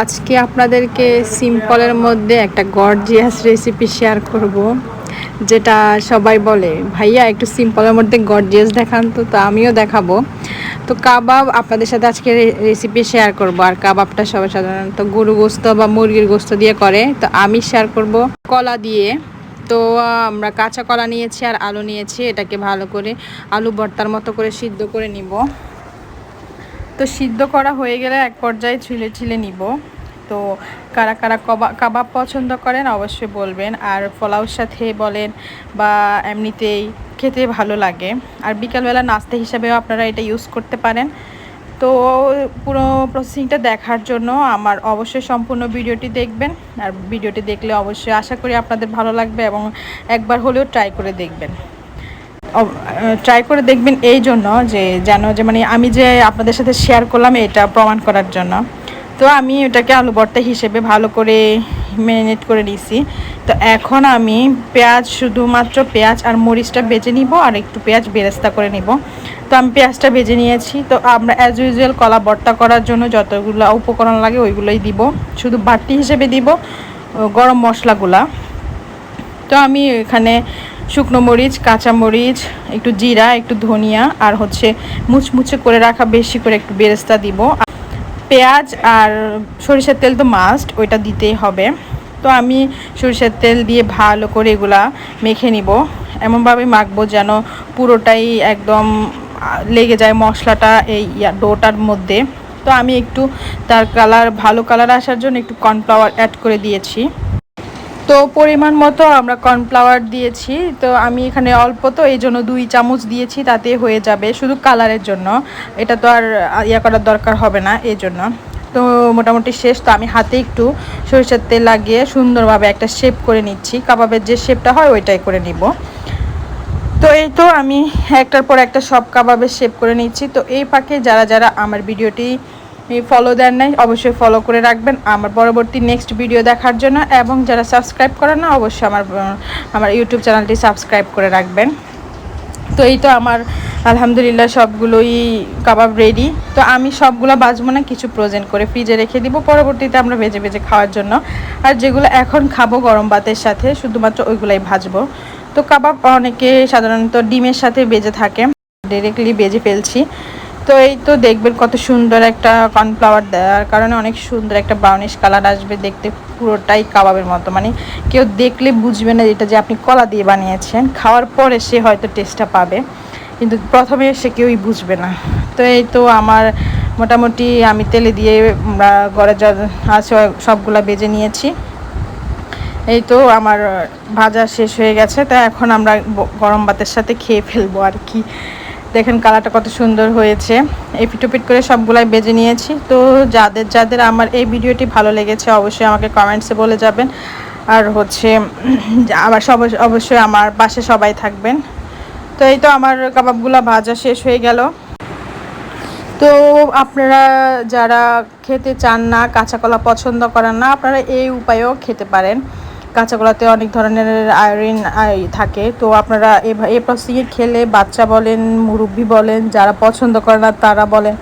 আজকে আপনাদেরকে সিম্পলের মধ্যে একটা গর্জিয়াস রেসিপি শেয়ার করব, যেটা সবাই বলে, ভাইয়া, একটু সিম্পলের মধ্যে গর্জিয়াস দেখান তো তো আমিও দেখাবো। তো কাবাব আপনাদের সাথে আজকে রেসিপি শেয়ার করব, আর কাবাবটা সবাই সাধারণত গরু গোস্ত বা মুরগির গোস্ত দিয়ে করে, তো আমি শেয়ার করব কলা দিয়ে। তো আমরা কাঁচা কলা নিয়েছি আর আলু নিয়েছি, এটাকে ভালো করে আলু ভর্তার মতো করে সিদ্ধ করে নিব। তো সিদ্ধ করা হয়ে গেলে এক পর্যায়ে ছিলে ছিলে নিব। তো কারা কারা কবা, কাবাব পছন্দ করেন অবশ্যই বলবেন। আর পোলাওর সাথে বলেন বা এমনিতেই খেতে ভালো লাগে। আর বিকালবেলা নাস্তা হিসাবেও আপনারা এটা ইউজ করতে পারেন। তো পুরো প্রসেসিংটা দেখার জন্য আমার অবশ্যই সম্পূর্ণ ভিডিওটি দেখবেন। আর ভিডিওটি দেখলে অবশ্যই আশা করি আপনাদের ভালো লাগবে এবং একবার হলেও ট্রাই করে দেখবেন। ট্রাই করে দেখবেন এই জন্য যে যেন যে মানে আমি যে আপনাদের সাথে শেয়ার করলাম এটা প্রমাণ করার জন্য। তো আমি ওটাকে আলু ভর্তা হিসেবে ভালো করে ম্যারিনেট করে নিয়েছি তো এখন আমি পেঁয়াজ, শুধুমাত্র পেঁয়াজ আর মরিচটা বেজে নিব আর একটু পেঁয়াজ বেরেস্তা করে নিব। তো আমি পেঁয়াজটা ভেজে নিয়েছি। তো আমরা অ্যাজ ইউজুয়াল কলা ভর্তা করার জন্য যতগুলো উপকরণ লাগে ওইগুলোই দিব। শুধু বাটি হিসেবে দিব গরম মশলাগুলা। তো আমি এখানে শুকনো মরিচ, কাঁচা মরিচ, একটু জিরা, একটু ধনিয়া, আর হচ্ছে মুচমুচে করে রাখা বেশি করে একটু বেরেস্তা দিব। পেঁয়াজ আর সরিষার তেল তো মাস্ট ওইটা দিতেই হবে। তো আমি সরিষার তেল দিয়ে ভালো করে এগুলা মেখে নিব। এমনভাবে মাখবো যেন পুরোটাই একদম লেগে যায় মশলাটা এই ডোটার মধ্যে। তো আমি একটু তার কালার ভালো কালার আসার জন্য একটু কর্নফ্লাওয়ার অ্যাড করে দিয়েছি। তো পরিমাণ মতো আমরা কর্নফ্লাওয়ার দিয়েছি। তো আমি এখানে অল্প, তো এই জন্য দুই চামচ দিয়েছি, তাতে হয়ে যাবে শুধু কালারের জন্য। এটা তো আর ইয়া করার দরকার হবে না এই জন্য। তো মোটামুটি শেষ, তো আমি হাতে একটু সরিষার তেল লাগিয়ে সুন্দরভাবে একটা শেপ করে নিচ্ছি। কাবাবের যে শেপটা হয়, ওইটাই করে নিব। তো এই তো আমি একটার পর একটা সব কাবাবের শেপ করে নিচ্ছি। তো এই ফাঁকে যারা যারা আমার ভিডিওটি ফলো দেন নাই, অবশ্যই ফলো করে রাখবেন। আমার পরবর্তী নেক্সট ভিডিও দেখার জন্য এবং যারা সাবস্ক্রাইব করেন না, অবশ্যই আমার আমার ইউটিউব চ্যানেলটি সাবস্ক্রাইব করে রাখবেন। তো এই তো আমার, আলহামদুলিল্লাহ সবগুলোই কাবাব রেডি তো আমি সবগুলো বাজবো না, কিছু প্রোজেন করে ফ্রিজে রেখে দিব। পরবর্তীতে আমরা ভেজে ভেজে খাওয়ার জন্য। আর যেগুলো এখন খাব গরম ভাতের সাথে, শুধুমাত্র ওইগুলাই ভাজবো। তো কাবাব অনেকে সাধারণত ডিমের সাথে বেজে থাকে। ডিরেক্টলি বেজে ফেলছি। তো এই তো দেখবেন কত সুন্দর একটা কর্নফ্লাওয়ার দেওয়ার কারণে অনেক সুন্দর একটা ব্রাউনিশ কালার আসবে দেখতে পুরোটাই কাবাবের মতো। মানে কেউ দেখলে বুঝবে না এটা যে আপনি কলা দিয়ে বানিয়েছেন। খাওয়ার পরে সে হয়তো টেস্টটা পাবে, কিন্তু প্রথমে সে কেউই বুঝবে না। তো এই তো আমার মোটামুটি আমি তেলে দিয়ে ঘরে যা আছে সবগুলা বেজে নিয়েছি। এই তো আমার ভাজা শেষ হয়ে গেছে। তা এখন আমরা গরম ভাতের সাথে খেয়ে ফেলব আর কি। দেখেন কালারটা কত সুন্দর হয়েছে। এই পিটোপিট করে সবগুলাই বেজে নিয়েছি। তো যাদের যাদের আমার এই ভিডিওটি ভালো লেগেছে, অবশ্যই আমাকে কমেন্টসে বলে যাবেন। আর হচ্ছে, আবার সব অবশ্যই আমার পাশে সবাই থাকবেন। তো এই তো আমার কাবাবগুলো ভাজা শেষ হয়ে গেল। তো আপনারা যারা খেতে চান না, কাঁচা কলা পছন্দ করেন না, আপনারা এই উপায়েও খেতে পারেন। কাঁচাগোলাতে অনেক ধরনের আয়রন থাকে। তো আপনারা এই প্রসিগে খেলে বাচ্চা বলেন, মুরব্বি বলেন, যারা পছন্দ করে না তারা বলেন,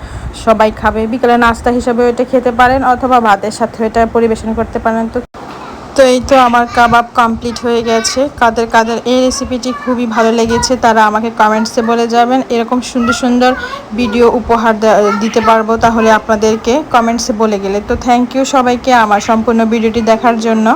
সবাই খাবে। বিকেলে নাস্তা হিসাবে এটা খেতে পারেন অথবা ভাতের সাথে এটা পরিবেশন করতে পারেন। তো তো এই তো আমার কাবাব কমপ্লিট হয়ে গেছে। কাদের কাদের এই রেসিপিটি খুবই ভালো লেগেছে তারা আমাকে কমেন্টসে বলে যাবেন। এরকম সুন্দর সুন্দর ভিডিও উপহার দিতে পারব তাহলে আপনাদেরকে কমেন্টসে বলে গেলে। তো থ্যাংক ইউ সবাইকে আমার সম্পূর্ণ ভিডিওটি দেখার জন্য।